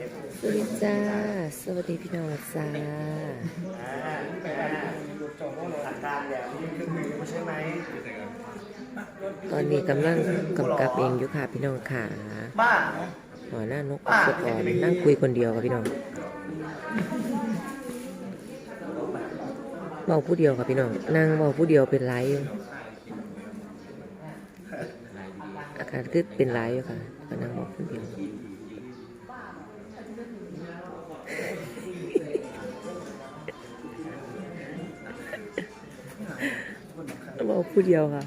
สวัสดีจ้า สวัสดีพี่น้องจ้าอาการแบบนี้คือมือใช่ไหมตอนนี้กำลังกำกับเองอยู่ค่ะพี่น้องค่ะบ้าหัวหน้านกสุดอ่อนนั่งคุยคนเดียวกับพี่น้องเบาผู้เดียวกับพี่น้องนั่งเบาผู้เดียวเป็นไรอยู่อาการคือเป็นไรอยู่ค่ะก็นั่งเบาผู้เดียว เบาผู้เดียวค่ะ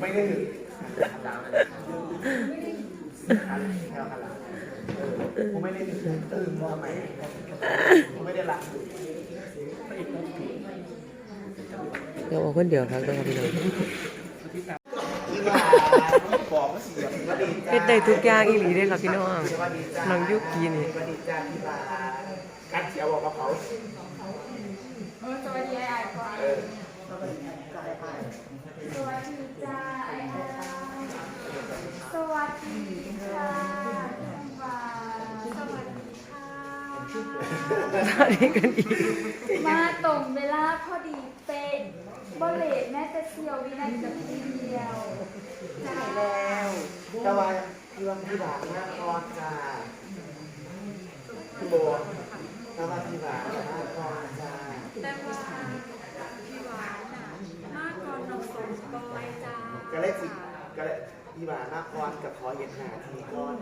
ไม่ได้ผมไม่ได้ตื่นมาใหมผมไม่ได้หลับเดี๋ยวเอาคนเดียวครับต้องเอาพี่น้องที่ว่าบอกว่าเสียงว่าดีจ้าเฮ็ดได้ทุกอย่างอีหลีเด้ครับพี่น้องน้องยุกีนี่ว่าดีจ้าที่ว่า กัดเสียบอกกับเขาสวัสดีไอ้ก่อนเออสวัสดีจ้าไอ้อาสวัสดีค่ะคุณวาสวัสดีค่ะสวัสดีกันอีกมาตรงเวลาพอดีเป๊ะบเลตแม้แต่เซียววินาทีจะทีเดียวจ่ายแล้วแต่ว่าเรื่องที่ด่าหน้าคอนจ้าพี่โบ แต่ว่าที่ด่าหน้าคอนจ้าแต่ว่าพี่หวานน่ะมากกว่าน้องสมกอยจ้ากะเล็กสิกะเล็กพี่หวานมากกว่ากับขอเห็นหน้าทีก่อน